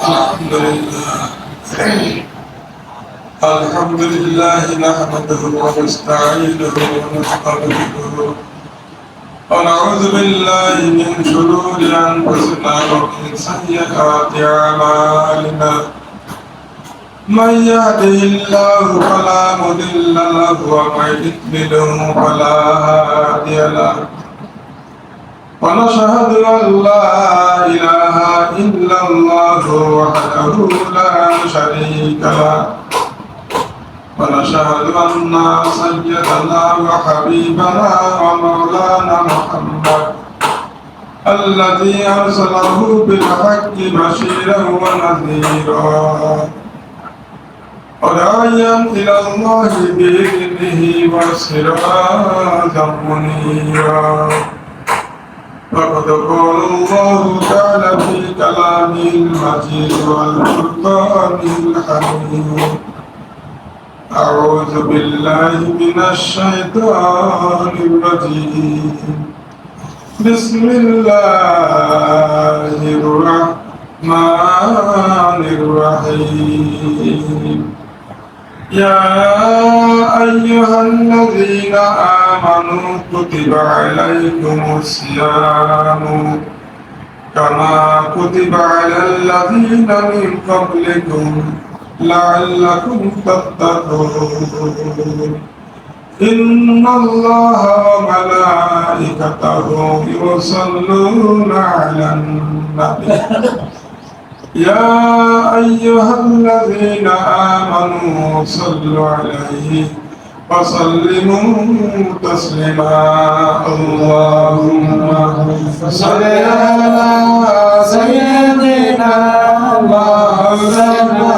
الحمد لله. الحمد لله نحمده ونستعينه ونستغفره. ونعوذ بالله من شرور أنفسنا ومن سيئات أعمالنا. من يهده الله فلا مضل له ومن يضلله فلا هادي له. ونشهد أن لا إله إلا الله وحده لا شريك له. ونشهد أن سيدنا وحبيبنا ومولانا محمد الذي أرسله بالحق بشيرا ونذيرا. وداعيا إلى الله بإذنه وسراجا منيرا. فقد قال الله تعالى في كلامه المجيد والفرقان الحميد. أعوذ بالله من الشيطان الرجيم. بسم الله الرحمن الرحيم. يا أيها الذين آمنوا كتب عليكم الصيام كما كتب على الذين من قبلكم لعلكم تتقون إن الله وملائكته يصلون على النبي يا أيها الذين آمنوا صلوا عليه وسلموا تسليما اللهم صل على سيدنا مولانا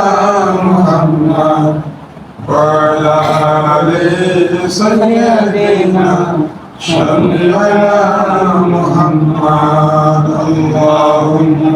محمد وعلى آل سيدنا صل على محمد اللهم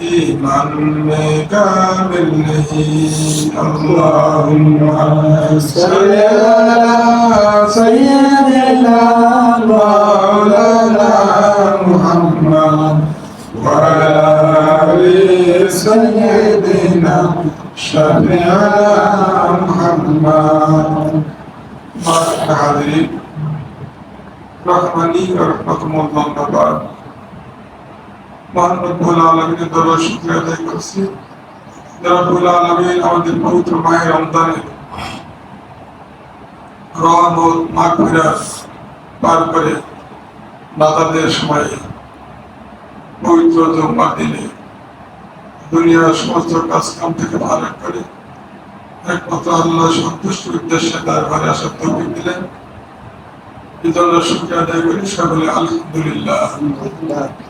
إيمان كامل اللهم صل على سيدنا مولانا محمد وعلى آل سيدنا شفيعنا محمد. حاضرين رحمني ورحمكم الله وبركاته. পবিত্র দিনে দুনিয়ার সমস্ত কাজ কাম থেকে ভালো করে একমাত্র আল্লাহ সন্তুষ্ট উদ্দেশ্যে তার ঘরে আসার তৌফিক দিলেন। শুক্রিয়া আদায় করি। সকলে আলহামদুলিল্লাহ।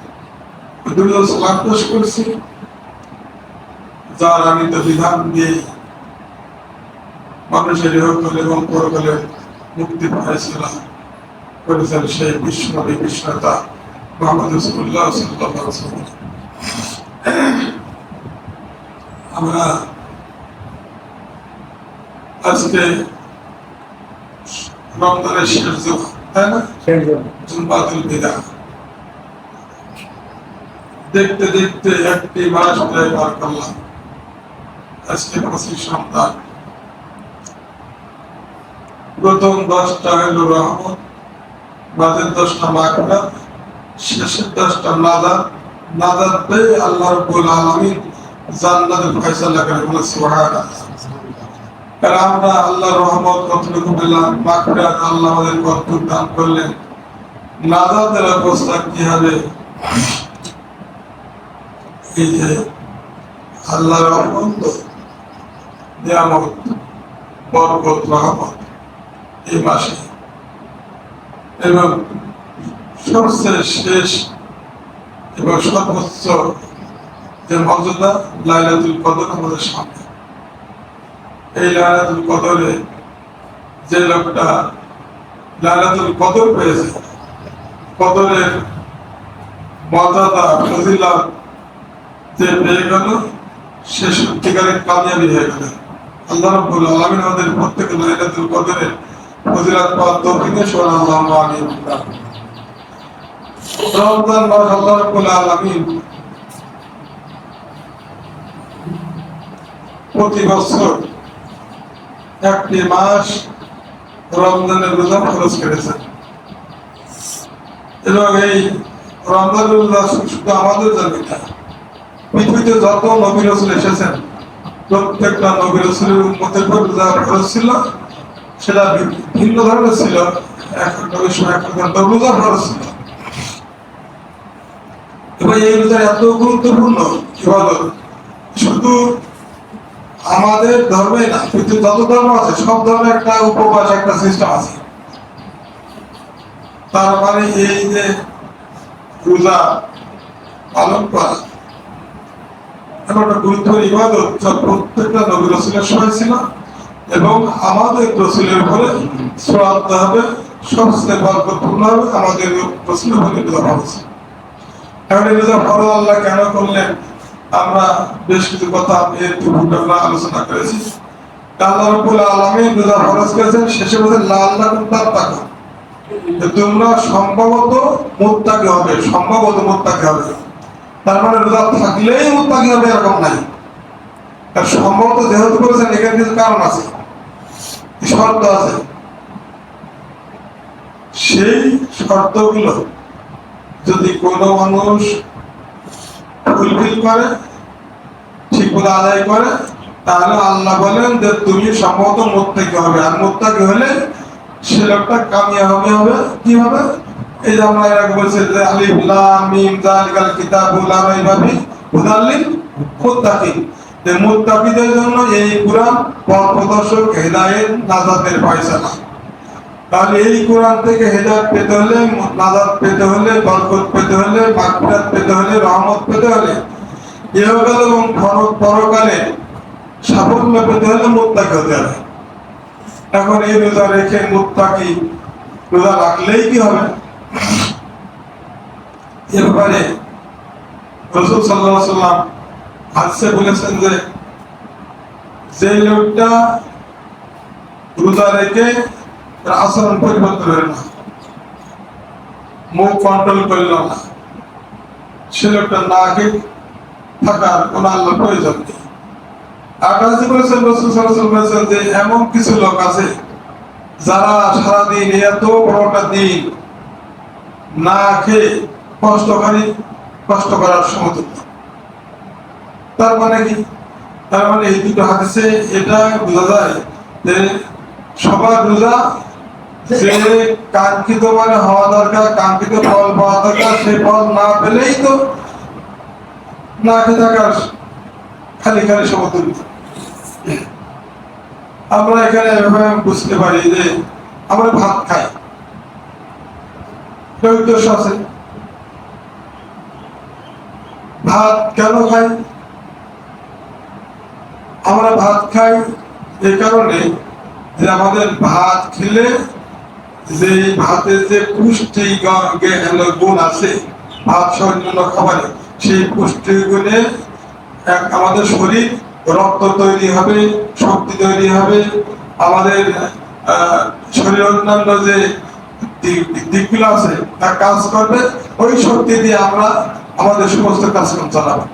পেশ করছি যার আমি তো বিধান দিয়ে মানুষের ইহকালে এবং পরকালে মুক্তি পাইছিলাম করেছেন সেই বিষ্ণবী কৃষ্ণতা মোহাম্মদ রসুল্লাহ সাল্লাহ আমরা আজকে রমজানের শেষ জমা তাই না? জুম্বাতুল বিদা। দেখতে দেখতে একটি মাস পার করলাম আজকে পঁচিশ সন্তান। প্রথম দশটা রহমত দশটা মাকড়া শেষের দশটা নাদার নাদার পেয়ে আল্লাহ রব্বুল আলামিন জান্নাতের ফয়সালা করে বলে কারণ আমরা আল্লাহ রহমত কতটুকু পেলাম মাকড়া আল্লাহ আমাদের কতটুকু দান করলেন নাদাদের অবস্থা কি হবে? রহমত এই মাসে। এবং সবচেয়ে শেষ এবং সর্বোচ্চ যে মর্যাদা লাইলাতুল কদর আমাদের সামনে। এই লাইলাতুল কদরে যে লোকটা লাইলাতুল কদর পেয়েছে, কদরের মর্যাদা, ফজিলত যে পেয়ে গেল, সে সত্যিকারের কামিয়াবি হয়ে গেল। আল্লাহ রাব্বুল আমাদের লাইলাতুল ফজিলত পাওয়ার রমজান মাস আল্লাহ রাব্বুল প্রতি বছর একটি মাস রমজানের রোজা খরচ করেছেন এবং এই রমজানের রোজা শুধু আমাদের জন্য না পৃথিবীতে যত নবী রসুল এসেছেন, প্রত্যেকটা নবী রসুলের উন্মতের পর রোজা খরচ ছিল, সেটা ভিন্ন ধরনের ছিল। এই শুধু আমাদের ধর্মে না যত ধর্ম আছে, সব ধর্মে একটা উপবাস, একটা সিস্টেম আছে। তার মানে এই যে রোজা পালন করা একটা গুরুত্বপূর্ণ ইবাদত, যা প্রত্যেকটা নবী রসুলের সময় ছিল এবং আমাদের রসুলের হবে সবচেয়ে হবে, আমাদের রসুলের ফরজ আল্লাহ কেন করলেন? আমরা বেশ কিছু কথা এর আলোচনা করেছি। আল্লাহ রাব্বুল আলামিন রোজা ফরজ করেছেন, শেষে বলেছেন লাল্লাকুম তোমরা সম্ভবত মুত্তাকি হবে, সম্ভবত মুত্তাকি হবে। তার মানে রোজা থাকলেই মুত্তাকি হবে এরকম নাই। আর সম্ভবত যেহেতু করেছেন এখানে কিছু কারণ আছে। শর্ত আছে। সেই শর্তগুলো যদি কোনো মানুষ ফুলফিল করে, ঠিক মতো আদায় করে, তাহলে আল্লাহ বলেন যে তুমি সম্ভবত মোত্তাকি হবে। আর মোত্তাকি হলে সে লোকটা কামিয়াবি হবে। কি হবে? এই যে আমরা এর আগে বলছি আলিফ, লাম, মিম কিতাবুল লা রাইবা ফি হুদাল লিল মুত্তাকিন। মুত্তাকিদের জন্য এই কুরআন হেদায়েত নাজাতের তাহলে এই কোরআন থেকে হেদায়ত পেতে হলে, নাজাত পেতে হলে, বরকত পেতে হলে, মাগফিরাত পেতে হলে, রহমত পেতে হলে ইহকাল এবং পর- পরকালে সাফল্য পেতে হলে মুত্তাকি হতে হবে। এখন এই রোজা রেখে রোজা রাখলেই কি হবে? এ ব্যাপারে রসুল সাল্লাম হাদিসে বলেছেন যে যে লোকটা রোজা রেখে তার আচরণ পরিবর্তন হলো না, মুখ কন্ট্রোল করল না, সে লোকটা না থাকার কোন আল্লাহ প্রয়োজন নেই। আকাশে বলেছেন, রসুল সাল্লাল্লাহু বলেছেন যে, এমন কিছু লোক আছে যারা সারাদিন এত বড়টা দিন না খেয়ে কষ্টকারী কষ্ট করার সমতুল্য। তার মানে কি? তার মানে এই দুটো হাদিসে এটা বোঝা যায় যে সবার রোজা যে কাঙ্ক্ষিত মানে হওয়া দরকার, কাঙ্ক্ষিত ফল পাওয়া দরকার, সে ফল না পেলেই তো না খেয়ে থাকার খালি খালি সমতুল্য। আমরা এখানে এভাবে বুঝতে পারি যে আমরা ভাত খাই। এটার উদ্দেশ্য আছে ভাত কেন খাই? আমরা ভাত খাই এই কারণে যে আমাদের ভাত খেলে যে যে পুষ্টি গুণ আছে, ভাত অন্যান্য খাবারে, সেই পুষ্টি গুণে আমাদের শরীর, রক্ত তৈরি হবে, শক্তি তৈরি হবে, আমাদের শরীর অন্যান্য যে দিকগুলো আছে তা কাজ করবে, ওই শক্তি দিয়ে আমরা আমাদের সমস্ত চালাবো।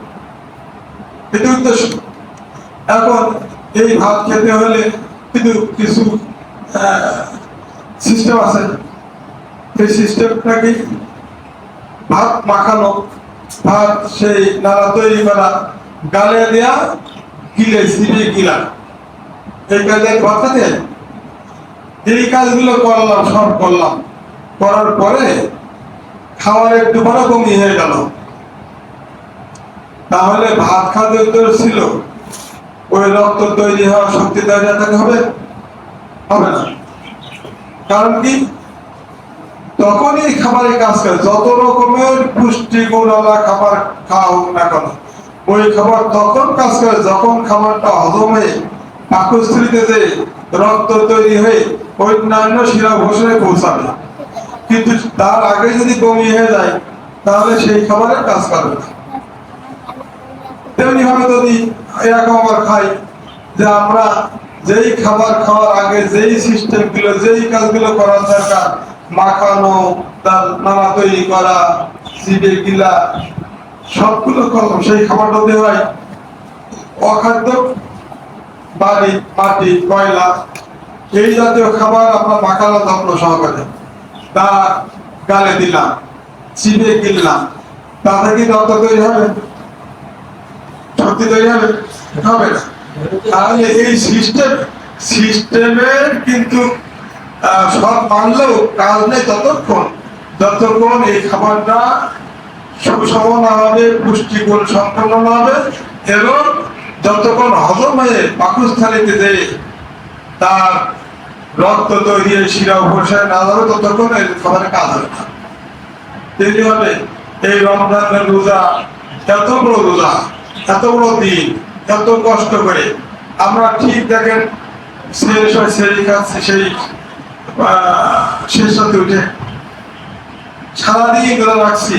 এটা উদ্দেশ্য। এখন এই ভাত খেতে হলে কিন্তু কিছু সিস্টেম আছে। সেই ভাত মাখানো। ভাত সেই নাড়া তৈরি করা, গালে দেয়া, গিলে সিবি গিলা। এই কাজে ভাত খেতে? এই কাজগুলো করলাম, সব করলাম। করার পরে খাওয়ার একটু বড় কমি হয়ে গেল। তাহলে ভাত খাদ্য ছিল। ওই রক্ত তৈরি হওয়া শক্তি তৈরি হতে হবে? হবে না। কারণ কি? তখনই এই খাবারে কাজ করে। যত রকমের পুষ্টি গুণওয়ালা খাবার খাওয়া হোক না কেন, ওই খাবার তখন কাজ করে। যখন খাবারটা হজম হয়ে পাকস্থলিতে যে রক্ত তৈরি হয়ে অন্যান্য শিরা ঘোষণে পৌঁছাবে। কিন্তু তার আগে যদি বমি হয়ে যায়, তাহলে সেই খাবারের কাজ করবে তেমনি ভাবে যদি এরকম আবার খাই যে আমরা যেই খাবার খাওয়ার আগে যেই সিস্টেমগুলো, যেই কাজগুলো করার দরকার, মাখানো, তার নানা তৈরি করা সিটে গিলা, সবগুলো করলাম, সেই খাবারটা দেওয়া হয় অখাদ্য, বাড়ি, মাটি, কয়লা, এই জাতীয় খাবার আমরা মাখানো যত্ন সহকারে। তা গালে দিলাম চিপে গিললাম তা থেকে রক্ত তৈরি হবে? শক্তি তৈরি হবে? হবে তাহলে এই সিস্টেম সিস্টেমের কিন্তু সব মানলেও কাজ নেই ততক্ষণ। যতক্ষণ এই খাবারটা সুষম না হবে পুষ্টিগুণ সম্পন্ন না হবে এবং যতক্ষণ হজম হয়ে পাকস্থলিতে যে তার রক্ত তৈরি শিরা উপসায় না যাবে ততক্ষণ এই খাবারের কাজ হবে না। তেমনি ভাবে এই রমজানের রোজা, এত বড় রোজা, এত বড় দিন, এত কষ্ট করে। আমরা ঠিক দেখেন, শেষ হয় সেই খাচ্ছি সেই শেষ রাতে উঠে সারাদিন ধরে রাখছি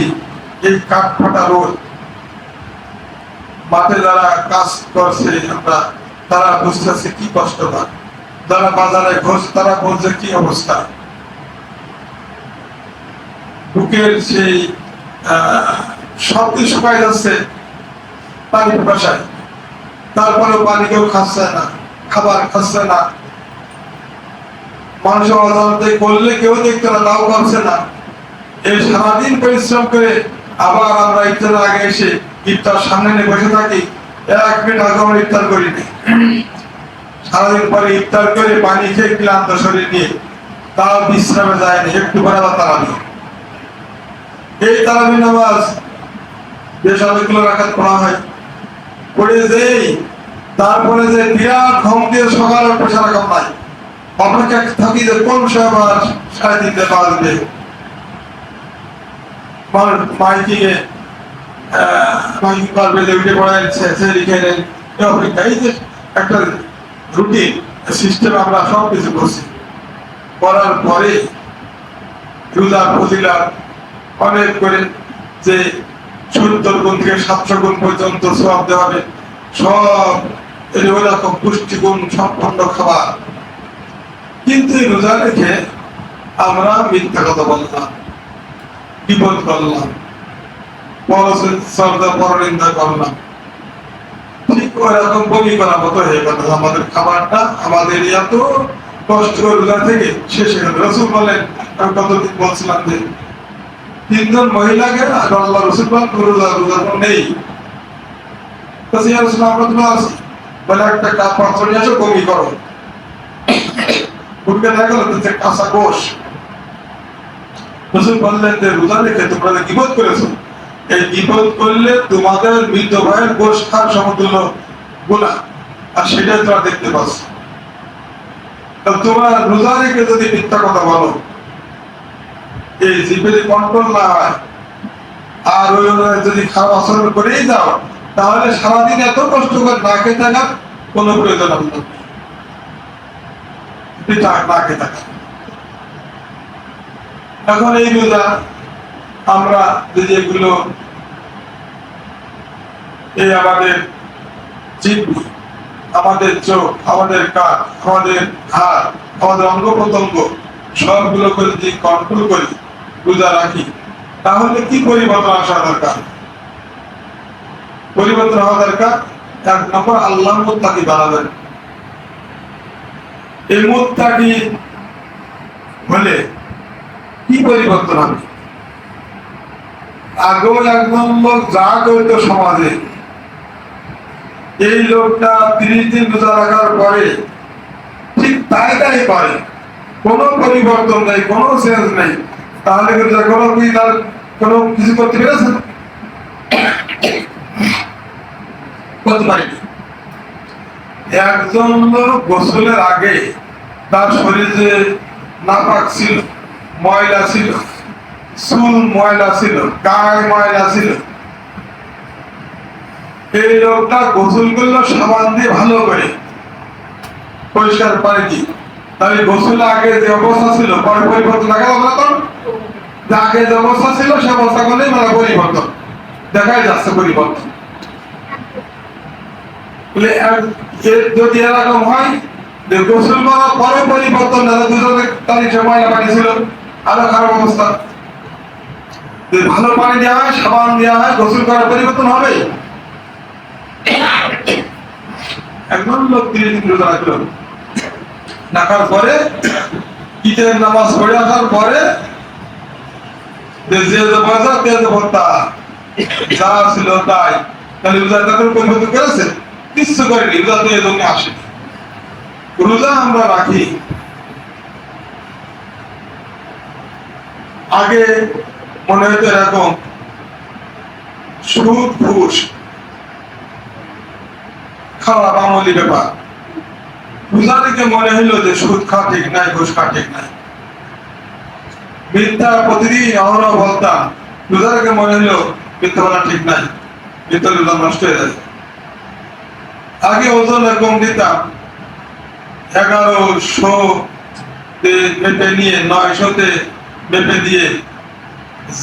এই কাঠ ফাটা রোদ। মাঠে যারা কাজ করছে, আমরা তারা বুঝতেছে কি কষ্ট পায় যারা বাজারে ঘোষ, তারা বলছে, কি অবস্থা? বুকের সেই শক্তি শুকায় যাচ্ছে পানি ভাষায় তারপরেও পানি কেউ খাচ্ছে না, খাবার খাচ্ছে না। মানুষ অজান্তে করলে কেউ দেখতে না, তাও করছে না। এই সারাদিন পরিশ্রম করে আবার আমরা ইফতার আগে এসে ইফতার সামনে নিয়ে বসে থাকি। এক মিনিট আগে আমরা ইফতার করিনি। সারাদিন পরে ইফতার করে পানি খেয়ে ক্লান্ত শরীর নিয়ে তাও বিশ্রামে যায়নি একটু পরে আবার তারাবি। এই তারাবি নামাজ বেশ অনেকগুলো রাখাত পড়া হয়। পড়ে যেই, তারপরে যে বিরাট ঘম দিয়ে সকালে পেশা রাখাম নাই অপেক্ষা থাকি যে কোন সময় আবার সাড়ে তিনটে বাজবে মাইকিং এ মাইকিং করবে যে উঠে পড়া লিখে নেন, এই অপেক্ষা এই যে একটা রুটিন সিস্টেম আমরা সব কিছু করছি করার পরে রোজা ফজিলা অনেক করে যে সত্তর গুণ থেকে সাতশো গুণ পর্যন্ত সব দেওয়া হবে। সব এরকম পুষ্টিগুণ সম্পন্ন খাবার। কিন্তু এই রোজা রেখে আমরা মিথ্যা কথা বললাম, বিপদ করলাম পরশ্রদ্ধা পরনিন্দা করলাম। ঠিক ওরকম বমি করার মতো হয়ে গেল আমাদের খাবারটা আমাদের এত কষ্ট রোজা থেকে শেষ হয়ে গেল রসুল বলেন আমি কতদিন বলছিলাম যে তিনজন মহিলাকে আল্লাহ রসুল বলেন রোজা রোজা কোনো নেই তো সেই আলোচনা আমরা তো আছি বলে একটা কাপ পাত্র নিয়ে আসো বমি করো উঠবে দেখা রসুল রেখে তোমরা যে করেছ? এই গিবত করলে তোমাদের মৃত ভাইয়ের গোশ খার সমতুল্য আর তোমরা দেখতে পাচ্ছ। তোমরা যদি মিথ্যা কথা বলো, এই কন্ট্রোল না হয়, আর ওই যদি আচরণ করেই যাও, তাহলে সারাদিন এত কষ্ট করে না খেয়ে থাকার কোনো প্রয়োজন হবে না খেয়ে এখন এই রোজা আমরা যে যেগুলো এই আমাদের জিভ আমাদের চোখ, আমাদের কান, আমাদের হাত, আমাদের অঙ্গ প্রত্যঙ্গ সবগুলোকে যদি কন্ট্রোল করি, রোজা রাখি, তাহলে কি পরিবর্তন আসা দরকার? পরিবর্তন হওয়া দরকার? এক নম্বর আল্লাহ মুত্তাকি বানাবেন। এই মুত্তাকি হলে কি পরিবর্তন হবে? আগেও এক নম্বর যা করত সমাজে। এই লোকটা তিরিশ দিন রোজা রাখার পরে ঠিক তাই তাই করে কোনো পরিবর্তন নেই, কোনো চেঞ্জ নেই। তাহলে কি কোনো কি তার কোনো কিছু করতে পেরেছে? একজন গোসলের আগে তার শরীরে নাপাক ছিল, ময়লা ছিল চুল ময়লা ছিল, গায়ে ময়লা ছিল। এই লোকটা গোসল করল, সাবান দিয়ে ভালো করে। পরিষ্কার পানি কি? তাহলে গোসল আগে যে অবস্থা ছিল, পরে পরিবর্তন দেখা যাবে তো? আগে যে অবস্থা ছিল, সে অবস্থা করলেই মানে পরিবর্তন। দেখাই যাচ্ছে পরিবর্তন। যদি এরকম হয়, যে গোসল করার পরে পরিবর্তন না দুজনে তারিখ ময়লা পানি ছিল। আরও খারাপ অবস্থা। ভালো পানি দেওয়া হয়, সাবান দেওয়া হয়, গোসল করার পরিবর্তন হবে? একজন লোক দিন রোজা রাখার পরে, ঈদের নামাজ পড়ে আসার পরে তাই। আসে। রোজা আমরা রাখি। আগে মনে হতো এরকম। সুদ, ঘুষ। খারাপ আমলি ব্যাপার। রোজা থেকে মনে হইল যে সুদ খাওয়া ঠিক নাই, ঘুষ খাওয়া ঠিক নাই। মিথ্যা প্রতিদিন অহরহ বলতাম। রোজা থেকে মনে হইল মিথ্যা ঠিক নাই। মিথ্যা নষ্ট হয়ে যায় আগে ওজন এরকম দিতাম। এগারোশো মেপে নিয়ে নয়শোতে মেপে দিয়ে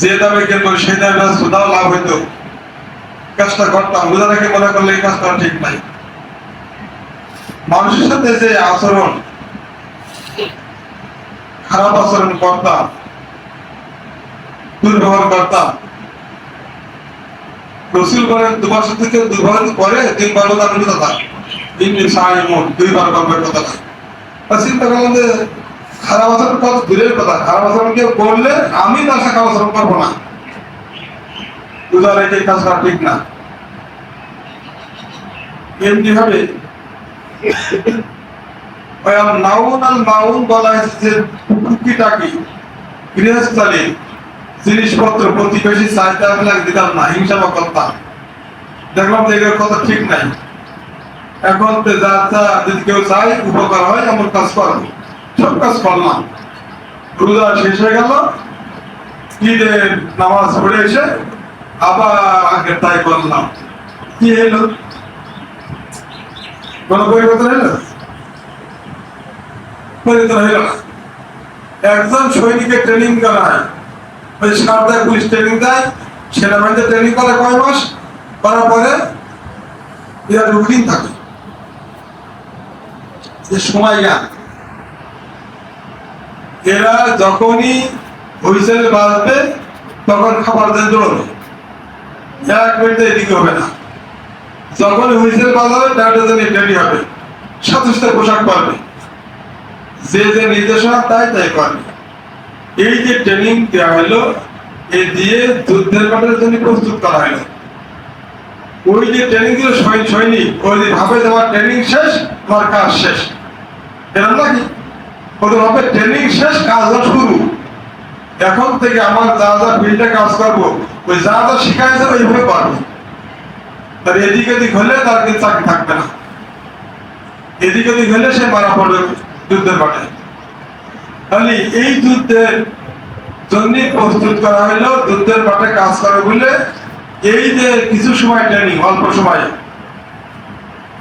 যে দামে কিনবো, সেই দামে তাও লাভ হইতো। কাজটা করতাম রোজা রেখে মনে করলে এই কাজটা ঠিক নাই। মানুষের সাথে যে আচরণ, খারাপ আচরণ করতাম, দুর্ব্যবহার করতাম, রসুল করেন দুবার থেকে দুবার পরে তিনবার রোজা রোজা তিন দিন সাড়ে মন দুইবার করবার কথা চিন্তা করলাম যে খারাপ আচরণ দূরের কথা, খারাপ আচরণ কেউ করলে আমি তার সাথে আচরণ করব না। রেখে এই কাজটা ঠিক না। এমনি ভাবে নাউন বলা হয়েছে যে জিনিসপত্র প্রতিবেশী চাইতে আমি দিতাম না, হিংসা বা করতাম দেখলাম যে কথা ঠিক নাই। এখন যা যা যদি কেউ চাই উপকার হয়, এমন কাজ করব সব করলাম রোজা শেষ হয়ে গেল, ঈদের নামাজ পড়ে এসে আবার আগে তাই করলাম। কি হলো কোনো পরিবর্তন হলো পরিবর্তন হলো না। একজন সৈনিকের ট্রেনিং করা হয় ওই সারদায় পুলিশ ট্রেনিং দেয়, সেনাবাহিনীতে ট্রেনিং করে কয় মাস, করার পরে এরা রুটিন থাকে। যে সময় জ্ঞান এরা যখনই হুইসেল বাজবে, তখন খাবার দিয়ে দৌড়বে এক মিনিটে এদিকে হবে না। যখন হুইসেল বাজাবে তার জন্য রেডি হবে। সাথে পোশাক পাবে। যে যে নির্দেশনা তাই তাই করবে এই যে ট্রেনিং দেওয়া হলো এ দিয়ে যুদ্ধের মাঠের জন্য প্রস্তুত করা হলো ওই যে ট্রেনিং দিল সৈনিক, ওই যে ভাবে তোমার ট্রেনিং শেষ তোমার কাজ শেষ। এরকম নাকি ওদের ভাবে ট্রেনিং শেষ, কাজ শুরু। এখন থেকে আমার যা যা ফিল্ডে কাজ করব, ওই যা যা শিখাইছে ওইভাবে পারব। তার এদিক এদিক হলে তার কিন্তু চাকরি থাকবে না। এদিক ওদিক হলে সে মারা পড়বে যুদ্ধের মাঠে। তাহলে এই যুদ্ধের জন্য প্রস্তুত করা হলো, যুদ্ধের মাঠে কাজ করে বলে এই যে কিছু সময় ট্রেনিং অল্প সময়।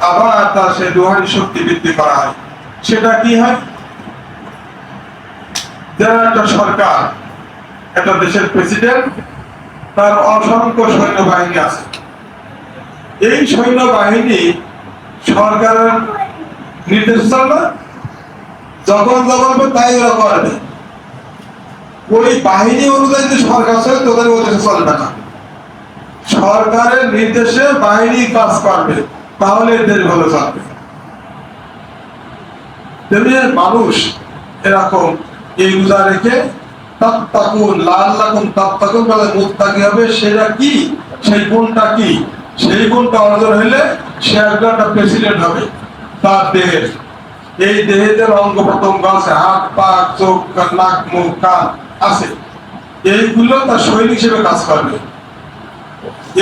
আবার তার সেই রুহানি শক্তি বৃদ্ধি করা হয়। সেটা কি হয়? যারা একটা সরকার, একটা দেশের প্রেসিডেন্ট তার অসংখ্য সৈন্যবাহিনী আছে। এই সৈন্যবাহিনী সরকারের নির্দেশ চলবে যখন যখন তাই ওরা করবে। ওই বাহিনী অনুযায়ী যে সরকার চলে তোদের ও চলবে না। সরকারের নির্দেশে বাহিনী কাজ করবে। তাহলে দেশ ভালো চলবে তেমনি মানুষ এরকম এই রোজা রেখে লাল মুত্তাকি হবে, সেটা কি? সেই গুণটা কি? সেই গুণটা অর্জন হলে সে একজন প্রেসিডেন্ট হবে, তার দেহের। এই দেহের অঙ্গ প্রত্যঙ্গ আছে, হাত, পা, চোখ, নাক, মুখ, কান আছে। এইগুলো তার শৈলী হিসেবে কাজ করবে।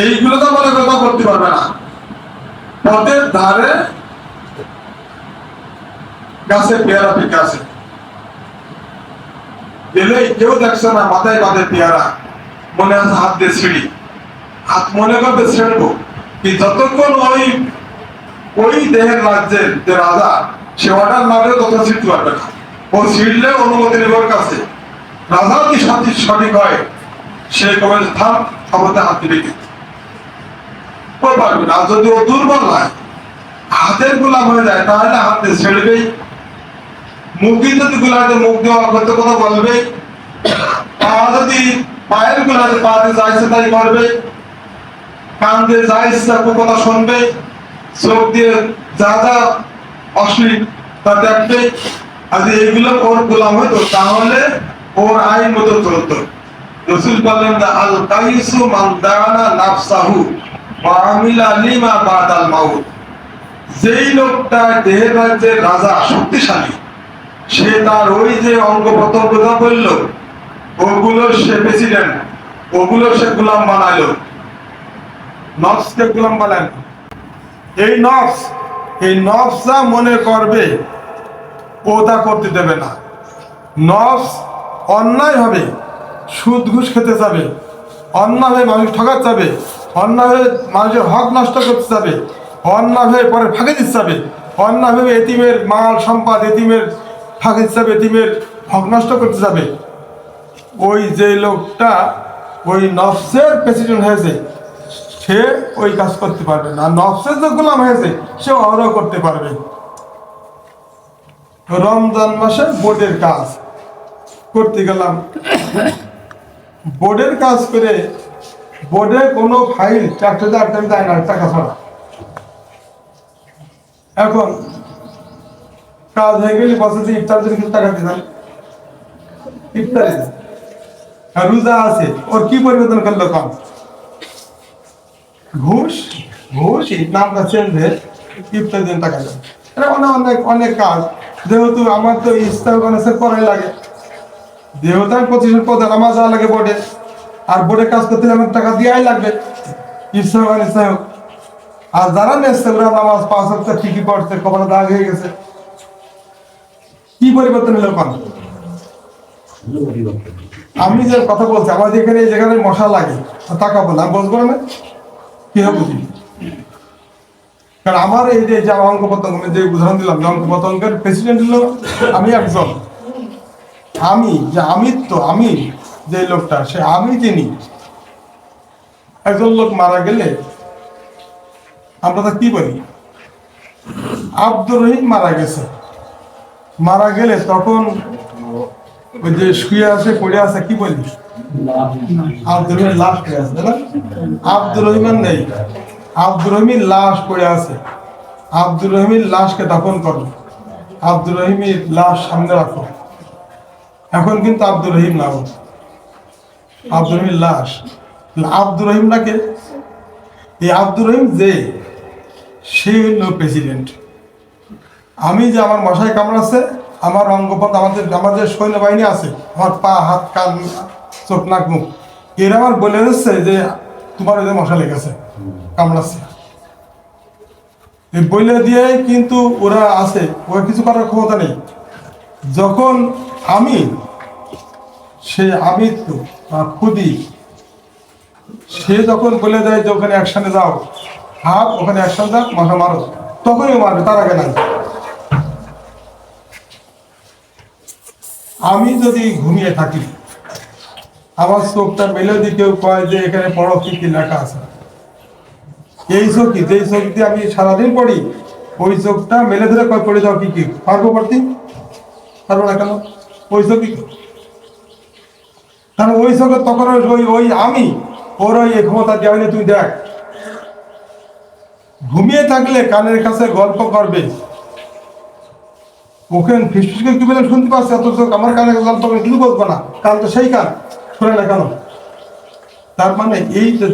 এইগুলো তো মনে কথা করতে পারবে না। পথের ধারে গাছে পেয়ারা পেকে আছে। গেলে কেউ দেখছে না, মাথায় বাঁধে পেয়ারা, মনে আছে হাত দিয়ে ছিঁড়ি হাত মনে করবে ছেড়বো, কি যতক্ষণ ওই ওই দেহের রাজ্যের যে রাজা, সে অর্ডার তত ছিঁড়তে পারবে না। ও ছিঁড়লে অনুমতি নেবার কাছে। রাজা কি সঠিক সঠিক হয়, সে কবে থাম ক্ষমতা হাত দিবে কিন্তু পারবে না। যদি ও দুর্বল হয়, হাতের গোলাম হয়ে যায়, তাহলে হাত ছেড়বেই। যদি গুলাতে মুখ দেওয়া করতে কথা বলবে পা যদি পায়ের গুলাতে পা দিয়ে যা ইচ্ছে তাই করবে। কান দিয়ে কথা শুনবে। চোখ দিয়ে যা যা অশ্লীল, তা দেখবে। আর এগুলো ওর গোলাম হতো, তাহলে ওর আইন মতো চলতো। রসুল বললেন আল কাইসু মান দানা নাফসাহু। লিমা বাদাল মাউত। যেই লোকটা দেহের রাজ্যের রাজা শক্তিশালী, সে তার ওই যে অঙ্গ প্রত্যঙ্গ বলল, ওগুলো সে প্রেসিডেন্ট ওগুলো সে গোলাম বানাইলো। নফসকে গোলাম বানায়। এই নফস এই নফস যা মনে করবে ও তা করতে দেবে না। নফস অন্যায় হবে, সুদ ঘুষ খেতে যাবে অন্যায়ভাবে মানুষ ঠকাতে অন্যায়ভাবে মানুষের হক নষ্ট করতে যাবে অন্যায়ভাবে পরে ফাঁকে দিতে যাবে অন্যায়ভাবে এতিমের মাল, সম্পদ এতিমের ফাঁকে দিতে যাবে, এতিমের হক নষ্ট করতে যাবে। ওই যে লোকটা ওই নফসের প্রেসিডেন্ট হয়েছে, সে ওই কাজ করতে পারবে না। নফসের যে গোলাম হয়েছে, সে অহরহ করতে পারবে। রমজান মাসে বোর্ডের কাজ করতে গেলাম। বোর্ডের কাজ করে বোর্ডে কোনো ফাইল চারটে চারটে যায় না, টাকা ছাড়া। এখন কাজ হয়ে গেলে বছর দিয়ে ইফতার জন্য কিছু টাকা ইফতারি দেয়। রোজা আছে, ওর কি পরিবর্তন করল কম ঘুষ ঘুষ নামটা চেঞ্জ হয়ে ইফতার দিন টাকা দেয়। এটা অনেক অনেক কাজ। যেহেতু আমার তো গণেশের করাই লাগে। যেহেতু আমি পঁচিশ পদে নামাজ যাওয়া লাগে বোর্ডে। আর বোর্ডে কাজ করতে আমার টাকা দেওয়াই লাগবে। ইস্তার গণেশ হোক। আর যারা নেচ্ছে ওরা নামাজ পাঁচ হাজার ঠিকই পড়ছে, কপালে দাগ হয়ে গেছে। কি পরিবর্তন হলো কম আমি যে কথা বলছি, আমাদের এখানে এই যেখানে মশা লাগে। টাকা বলে আমি বলব না। কি বুঝি? কারণ আমার এই যে যে অঙ্গ পতঙ্গ যে উদাহরণ দিলাম, যে অঙ্গ পতঙ্গের প্রেসিডেন্ট হলো আমি একজন। আমি যে আমি তো আমি যে লোকটা, সে আমি যিনি, একজন লোক মারা গেলে আমরা তা কি বলি? আব্দুর রহিম মারা গেছে। মারা গেলে তখন ওই যে শুয়ে আছে, পড়ে আছে, কি বলি? আব্দুর রহিমের লাশ পড়ে আছে আব্দুর রহিমের নেই। আব্দুর রহিমের লাশ পড়ে আছে। আব্দুর রহিমের লাশকে দাফন করো। আব্দুর রহিমের লাশ সামনে রাখো। এখন কিন্তু আব্দুর রহিম না। আব্দুর লাশ। আব্দুর রহিমটাকে এই আব্দুর রহিম যে, সে প্রেসিডেন্ট আমি যে আমার মশাই কামড়াচ্ছে আমার অঙ্গপথ আমাদের আমাদের সৈন্যবাহিনী আছে, আমার পা, হাত, কান, চোখ, নাক, মুখ। এরা আমার বলে দিচ্ছে যে, তোমার ওই যে মশা লেগেছে কামড়াচ্ছে এই বলে দিয়ে কিন্তু ওরা আছে, ওরা কিছু করার ক্ষমতা নেই। যখন আমি, সে আমি খুদি, সে যখন বলে দেয় যে ওখানে একসাথে যাও হাত ওখানে একসাথে যাও মাথা মারো। তখনই মারবে, তার আগে নাই। আমি যদি ঘুমিয়ে থাকি, আমার চোখটা মেলে দিয়ে কেউ কয় যে এখানে পড়ো কি কি লেখা আছে। এই চোখই, যেই চোখ দিয়ে আমি সারাদিন পড়ি, ওই চোখটা মেলে ধরে কয়, পড়ে যাও কি কি, পারব পড়তে? পারব না কেন? ওই চোখই। কারণ ওই চোখে তখন ওই- ওই আমি, ওর ওই ক্ষমতা দেওয়া তুই দেখ। ঘুমিয়ে থাকলে কানের কাছে গল্প করবে। ওকে ফিসফিসকে কি বলে শুনতে পাচ্ছে? অথচ আমার কানে গল্প কিছু বলব না। তো সেই না কেন? তার মানে এই যে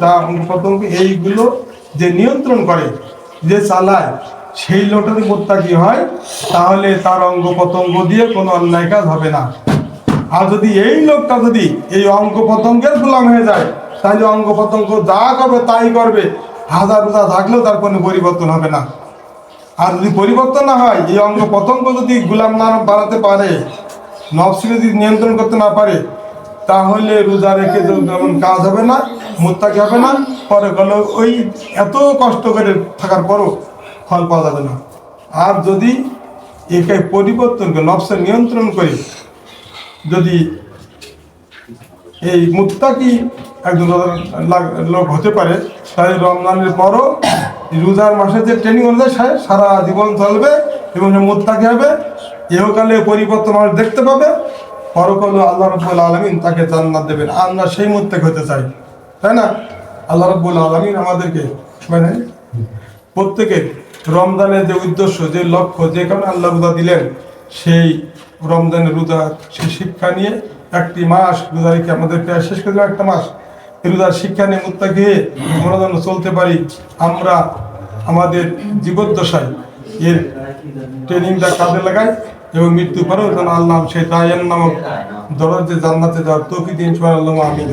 এইগুলো যে নিয়ন্ত্রণ করে, যে চালায়, সেই লোকটা যদি হয়, তাহলে তার অঙ্গ প্রত্যঙ্গ দিয়ে কোনো অন্যায় কাজ হবে না। আর যদি এই লোকটা যদি এই অঙ্গ প্রত্যঙ্গের গোলাম হয়ে যায় তাহলে অঙ্গ প্রত্যঙ্গ যা করবে তাই করবে। হাজার রোজা থাকলেও তার কোনো পরিবর্তন হবে না। আর যদি পরিবর্তন না হয়, এই অঙ্গ প্রত্যঙ্গ যদি গোলাম না বাড়াতে পারে নফসকে যদি নিয়ন্ত্রণ করতে না পারে, তাহলে রোজা রেখে যেমন কাজ হবে না, মুত্তাকি হবে না। পরে গেল ওই এত কষ্ট করে থাকার পরও ফল পাওয়া যাবে না। আর যদি একে পরিবর্তন করে নফসের নিয়ন্ত্রণ করে যদি এই মুত্তাকি একজন লোক হতে পারে তাহলে রমজানের পরও রোজার মাসে যে ট্রেনিং অনুযায়ী সে সারা জীবন চলবে এবং সে মুত্তাকি হবে, ইহকালে পরিবর্তন মানুষ দেখতে পাবে। পরকালে আল্লাহ রব্বুল আলমিন তাকে জান্নাত দেবেন। আমরা সেই মুত্তাকি হতে চাই, তাই না? আল্লাহ রব্বুল আলমিন আমাদেরকে মানে প্রত্যেকের রমজানের যে উদ্দেশ্য, যে লক্ষ্য, যে কারণে আল্লাহ দিলেন, সেই রমজানের রোজা সেই শিক্ষা নিয়ে একটি মাস রোজা রেখে আমাদের প্রায় শেষ করে একটা মাস। রোজার শিক্ষা নিয়ে মুত্তাকি হয়ে আমরা যেন চলতে পারি আমরা আমাদের জীবদ্দশায়। এর ট্রেনিংটা কাজে লাগাই এবং মৃত্যু পরেও যেন আল্লাহ সেই তাই নামক দরজে জান্নাতে যাওয়ার তৌফিক দিন আল্লাহ আমি